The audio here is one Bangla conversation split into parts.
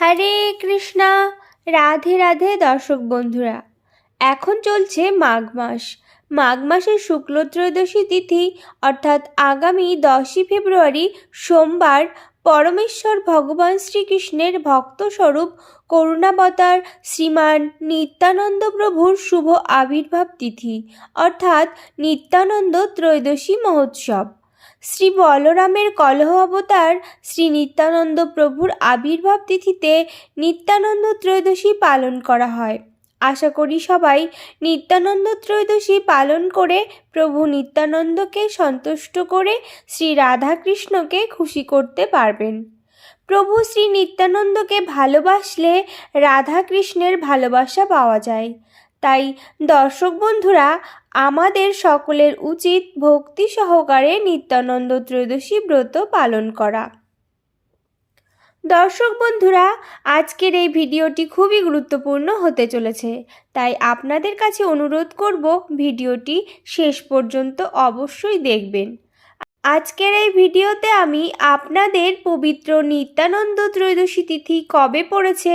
হরে কৃষ্ণা, রাধে রাধে দর্শক বন্ধুরা। এখন চলছে মাঘ মাস। মাঘ মাসের শুক্ল ত্রয়োদশী তিথি, অর্থাৎ আগামী দশই ফেব্রুয়ারি, সোমবার, পরমেশ্বর ভগবান শ্রীকৃষ্ণের ভক্তস্বরূপ করুণাবতার শ্রীমান নিত্যানন্দ প্রভুর শুভ আবির্ভাব তিথি, অর্থাৎ নিত্যানন্দ ত্রয়োদশী মহোৎসব। শ্রী বলরামের কলহ অবতার শ্রী নিত্যানন্দ প্রভুর আবির্ভাব তিথিতে নিত্যানন্দ ত্রয়োদশী পালন করা হয়। আশা করি সবাই নিত্যানন্দ ত্রয়োদশী পালন করে প্রভু নিত্যানন্দকে সন্তুষ্ট করে শ্রী রাধাকৃষ্ণকে খুশি করতে পারবেন। প্রভু শ্রী নিত্যানন্দকে ভালোবাসলে রাধাকৃষ্ণের ভালোবাসা পাওয়া যায়। তাই দর্শক বন্ধুরা, আমাদের সকলের উচিত ভক্তি সহকারে নিত্যানন্দ ত্রয়োদশী ব্রত পালন করা। দর্শক বন্ধুরা, আজকের এই ভিডিওটি খুবই গুরুত্বপূর্ণ হতে চলেছে, তাই আপনাদের কাছে অনুরোধ করব ভিডিওটি শেষ পর্যন্ত অবশ্যই দেখবেন। আজকের এই ভিডিওতে আমি আপনাদের পবিত্র নিত্যানন্দ ত্রয়োদশী তিথি কবে পড়েছে,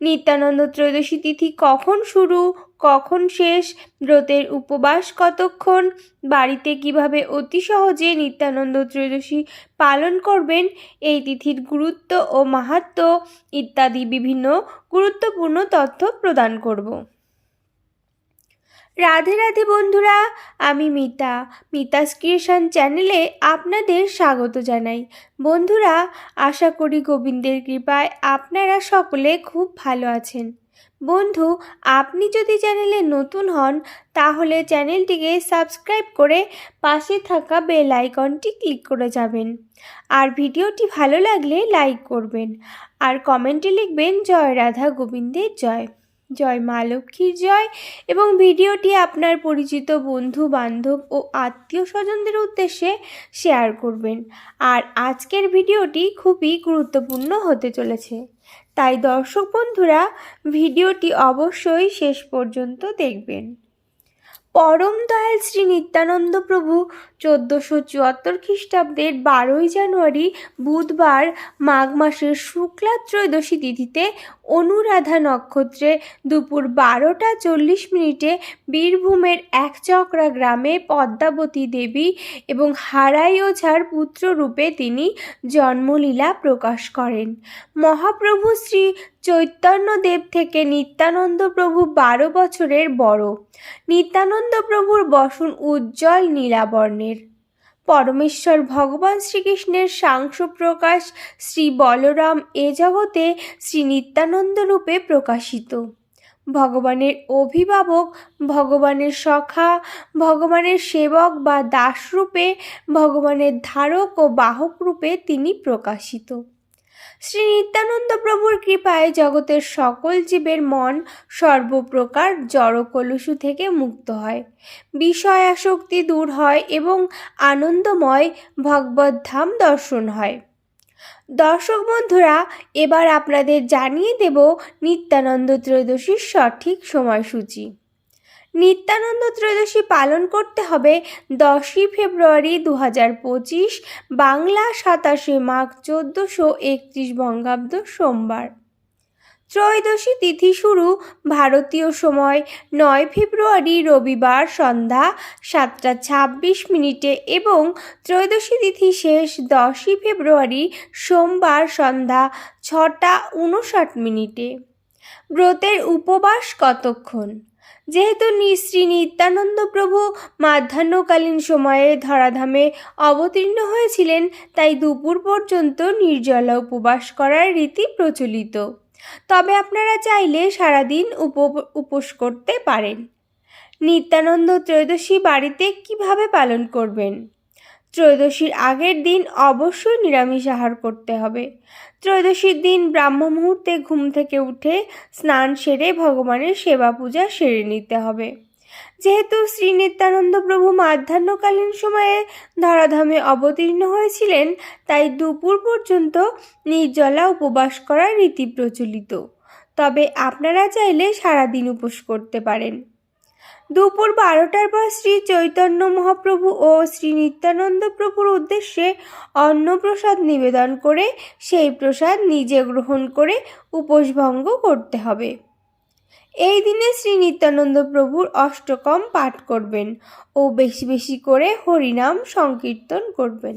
নিত্যানন্দ ত্রয়োদশী তিথি কখন শুরু, কখন শেষ, ব্রতের উপবাস কতক্ষণ, বাড়িতে কীভাবে অতি সহজে নিত্যানন্দ ত্রয়োদশী পালন করবেন, এই তিথির গুরুত্ব ও মাহাত্ম্য ইত্যাদি বিভিন্ন গুরুত্বপূর্ণ তথ্য প্রদান করব। রাধে রাধে বন্ধুরা, আমি মিতা। মিতাস ক্রিয়েশন চ্যানেলে আপনাদের স্বাগত জানাই। বন্ধুরা, আশা করি গোবিন্দের কৃপায় আপনারা সকলে খুব ভালো আছেন। বন্ধু, আপনি যদি চ্যানেলে নতুন হন, তাহলে চ্যানেলটিকে সাবস্ক্রাইব করে পাশে থাকা বেল আইকনটি ক্লিক করে যাবেন। আর ভিডিওটি ভালো লাগলে লাইক করবেন। আর কমেন্টে লিখবেন, জয় রাধা গোবিন্দের জয়। জয় মা লক্ষ্মীর জয়। এবং ভিডিওটি আপনার পরিচিত বন্ধু, বান্ধব ও আত্মীয় স্বজনদের উদ্দেশ্যে শেয়ার করবেন। আর আজকের ভিডিওটি খুবই গুরুত্বপূর্ণ হতে চলেছে। তাই দর্শক বন্ধুরা, ভিডিওটি অবশ্যই শেষ পর্যন্ত দেখবেন। পরম দয়াল শ্রী নিত্যানন্দ প্রভু চোদ্দোশো চুয়াত্তর খ্রিস্টাব্দের বারোই জানুয়ারি বুধবার মাঘ মাসের শুক্লা ত্রয়োদশী তিথিতে অনুরাধা নক্ষত্রে দুপুর বারোটা চল্লিশ মিনিটে বীরভূমের একচক্রা গ্রামে পদ্মাবতী দেবী এবং হারাই ওঝার পুত্ররূপে তিনি জন্মলীলা প্রকাশ করেন। মহাপ্রভু শ্রী চৈতন্যদেব থেকে নিত্যানন্দ প্রভু বারো বছরের বড়। নিত্যানন্দ প্রভুর বসন উজ্জ্বল নীলাবর্ণের। পরমেশ্বর ভগবান শ্রীকৃষ্ণের সাংস প্রকাশ শ্রী বলরাম এ জগতে শ্রী নিত্যানন্দ রূপে প্রকাশিত। ভগবানের অভিভাবক, ভগবানের সখা, ভগবানের সেবক বা দাসরূপে ভগবানের ধারক ও বাহক রূপে তিনি প্রকাশিত। শ্রী নিত্যানন্দ প্রভুর কৃপায় জগতের সকল জীবের মন সর্বপ্রকার জড় কলুষু থেকে মুক্ত হয়। বিষয় আসক্তি দূর হয় এবং আনন্দময় ভগবদ্ধাম দর্শন হয়। দর্শক বন্ধুরা, এবার আপনাদের জানিয়ে দেব নিত্যানন্দ ত্রয়োদশীর সঠিক সময়সূচি। নিত্যানন্দ ত্রয়োদশী পালন করতে হবে দশই ফেব্রুয়ারি দু হাজার পঁচিশ, বাংলা সাতাশে মাঘ চোদ্দোশো একত্রিশ বঙ্গাব্দ সোমবার। ত্রয়োদশী তিথি শুরু ভারতীয় সময়, নয় ফেব্রুয়ারি রবিবার সন্ধ্যা সাতটা ছাব্বিশ মিনিটে এবং ত্রয়োদশী তিথি শেষ দশই ফেব্রুয়ারি সোমবার সন্ধ্যা ছটা উনষাট মিনিটে। ব্রতের উপবাস কতক্ষণ? যেহেতু শ্রী নিত্যানন্দ প্রভু মাধ্যাহ্নকালীন সময়ে ধরাধামে অবতীর্ণ হয়েছিলেন, তাই দুপুর পর্যন্ত নির্জলা উপবাস করার রীতি প্রচলিত। তবে আপনারা চাইলে সারাদিন উপ, উপোস করতে পারেন। নিত্যানন্দ ত্রয়োদশী বাড়িতে কীভাবে পালন করবেন? ত্রয়োদশীর আগের দিন অবশ্যই নিরামিষ আহার করতে হবে। ত্রয়োদশীর দিন ব্রাহ্ম মুহূর্তে ঘুম থেকে উঠে স্নান সেরে ভগবানের সেবা পূজা সেরে নিতে হবে। যেহেতু শ্রী নিত্যানন্দ প্রভু মাধ্যাহ্নকালীন সময়ে ধরাধামে অবতীর্ণ হয়েছিলেন, তাই দুপুর পর্যন্ত নির্জলা উপবাস করার রীতি প্রচলিত। তবে আপনারা চাইলে সারাদিন উপোস করতে পারেন। দুপুর বারোটার পর শ্রী চৈতন্য মহাপ্রভু ও শ্রী নিত্যানন্দ প্রভুর উদ্দেশ্যে অন্নপ্রসাদ নিবেদন করে সেই প্রসাদ নিজে গ্রহণ করে উপোসভঙ্গ করতে হবে। এই দিনে শ্রী নিত্যানন্দ প্রভুর অষ্টকম পাঠ করবেন ও বেশি বেশি করে হরিনাম সংকীর্তন করবেন।